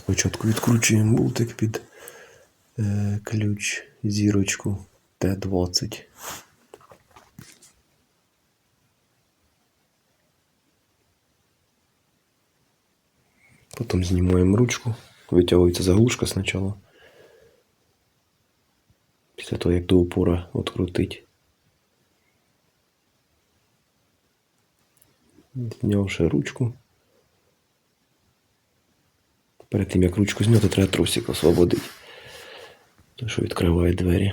Спочатку відкручуємо болтик під е, ключ зірочку Т20. Потім знімаємо ручку, витягується заглушка спочатку. Після того, як до упора відкрутить. Знявши ручку. Перед тим як ручку зняти, треба трусик освободити. Той, що відкриває двері.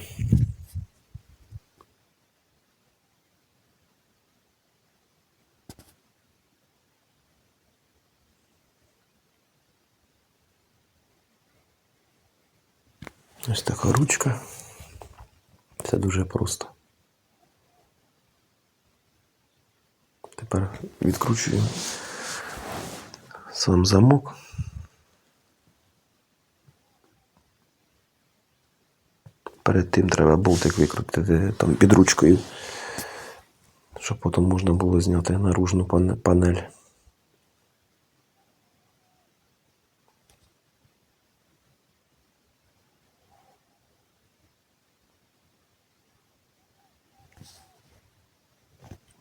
Ось така ручка. Це дуже просто. Тепер відкручуємо сам замок. Перед тим треба болтик викрутити там під ручкою, щоб потім можна було зняти наружну панель.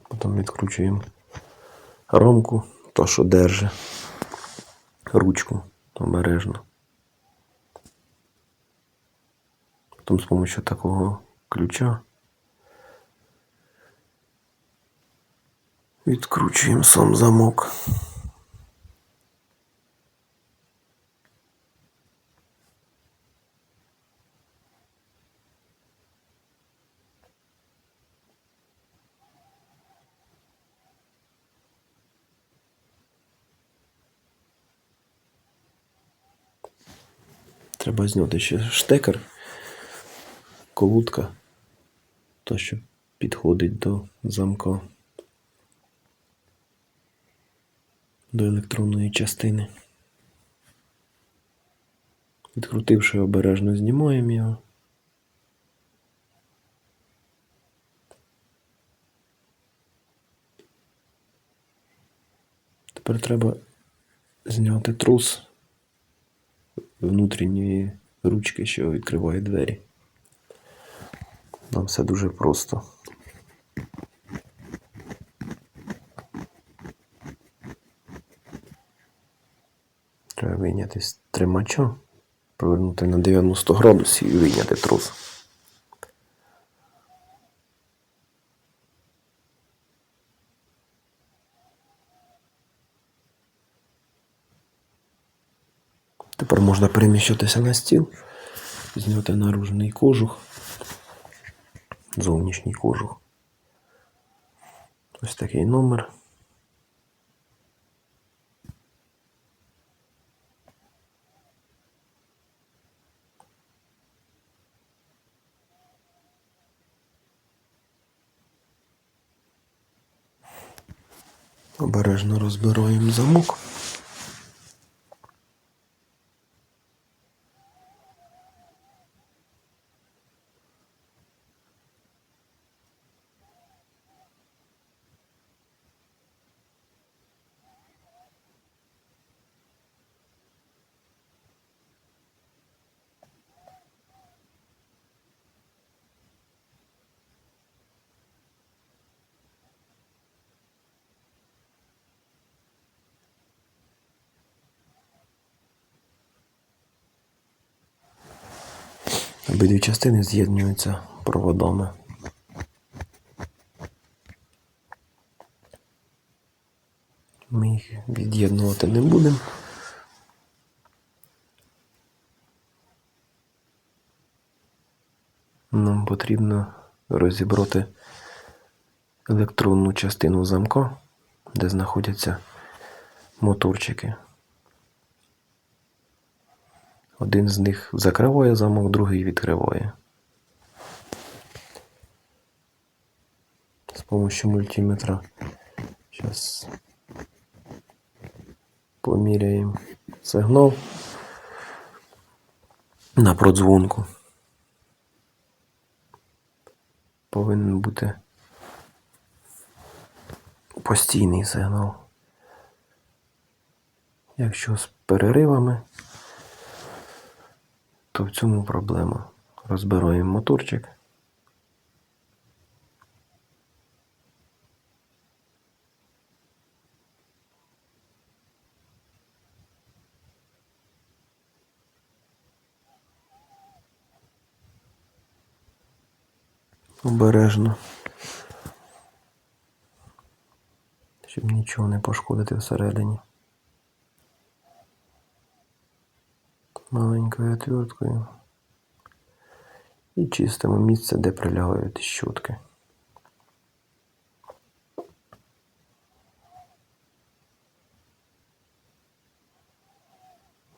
Потім відкручуємо ромку, то що держить ручку обережно. Потім з допомогою такого ключа відкручуємо сам замок. Треба зняти ще штекер, колодка, то що підходить до замка, до електронної частини. Відкрутивши обережно, знімаємо його. Тепер треба зняти трус внутрішньої ручки, що відкриває двері. Нам все дуже просто. Треба вийняти з тримача, повернути на 90 градусів і вийняти трус. Тепер можна переміщатися на стіл, зняти наружний кожух, зовнішній кожух. Ось такий номер. Обережно розбираємо замок. Обидві частини з'єднуються проводами. Ми їх від'єднувати не будемо. Нам потрібно розібрати електронну частину замка, де знаходяться моторчики. Один з них закриває замок, другий відкриває. З допомогою мультиметра. Зараз поміряємо сигнал на продзвонку. Повинен бути постійний сигнал. Якщо з переривами, То в цьому проблема. Розбираємо моторчик. Обережно. Щоб нічого не пошкодити всередині. Маленькою отверткою. І чистимо місце, де прилягають щотки.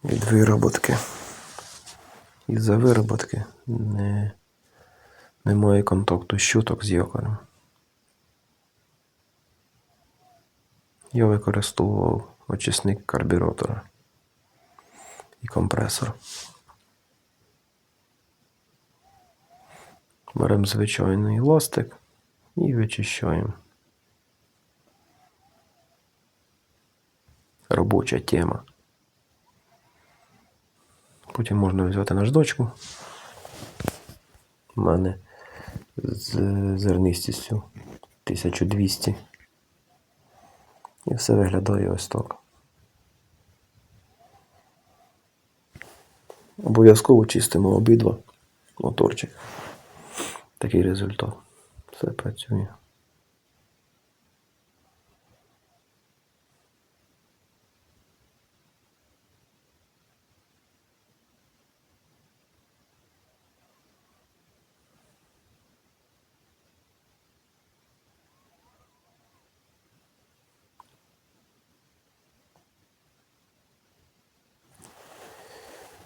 Від вироботки. Із-за вироботки не, немає контакту щоток з якорем. Я використовував очисник карбюратора і компресор. Беремо звичайний ластик і вичищаємо. Робоча тема. Потім можна взяти наждачку. У мене з зернистістю 1200. І все виглядає ось так. Обов'язково чистимо обидва моторчик. Такий результат. Все працює.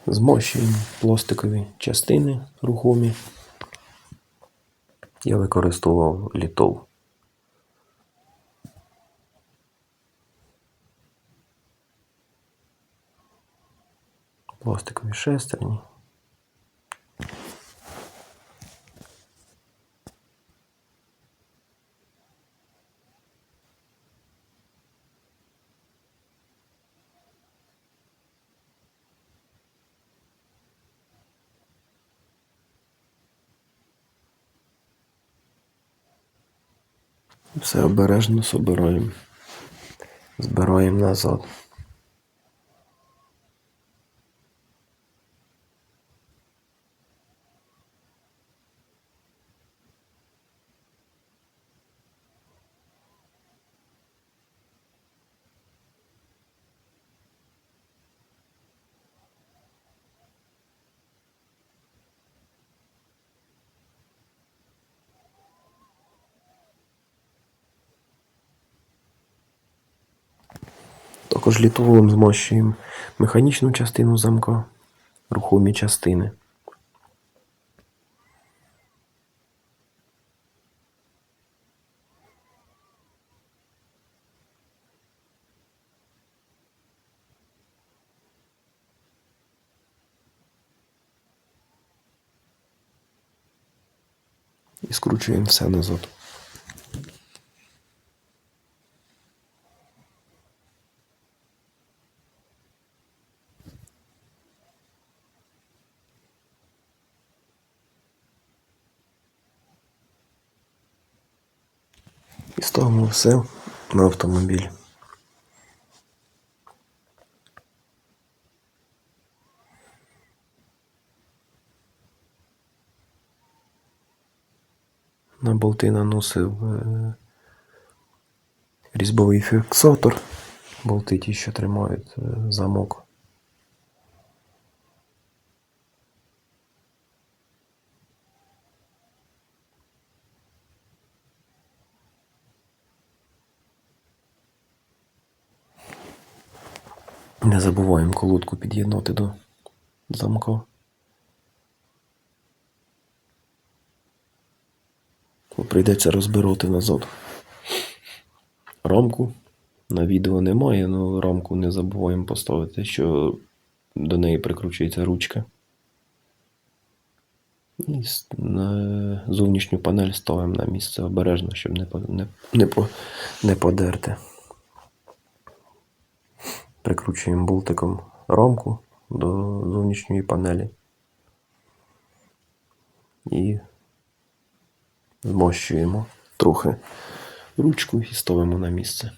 Змощуємо пластикові частини рухомі. Я використовував літов. Пластикові шестерні. Все обережно собираємо. Збираємо назад. Також літолом змащуємо механічну частину замка, рухомі частини. І скручуємо все назад. І ставимо все на автомобіль. На болти наносив е, різьбовий фіксатор. Болти ті, що тримають е, замок. Не забуваємо колодку під'єднати до замка. Прийдеться розбирати назад. Рамку на відео немає, але рамку не забуваємо поставити, що до неї прикручується ручка. І зовнішню панель ставимо на місце обережно, щоб не, не, не, не подерти. Прикручуємо болтиком ромку до зовнішньої панелі і змощуємо трохи ручку і ставимо на місце.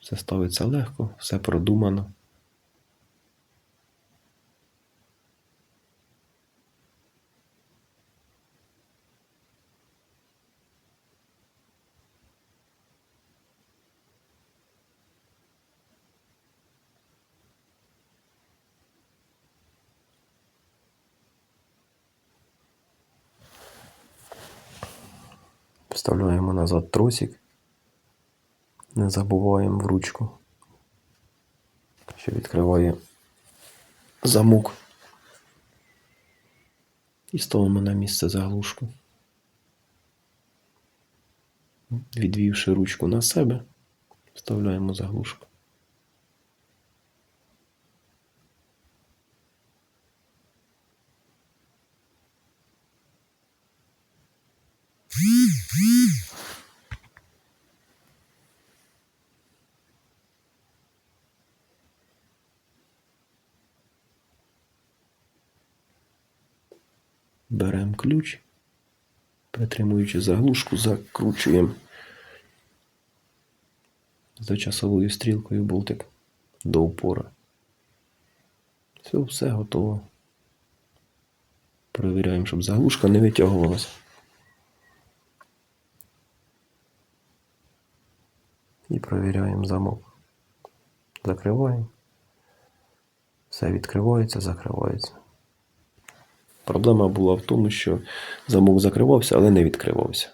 Все ставиться легко, все продумано. Вставляємо назад тросик. Не забуваємо в ручку, що відкриває замок. І ставимо на місце заглушку. Відвівши ручку на себе, вставляємо заглушку. Беремо ключ, притримуючи заглушку, закручуємо за часовою стрілкою болтик до упора. Все, все готово. Перевіряємо, щоб заглушка не витягувалася. І провіряємо замок. Закриваємо. Все відкривається, закривається. Проблема була в тому, що замок закривався, але не відкривався.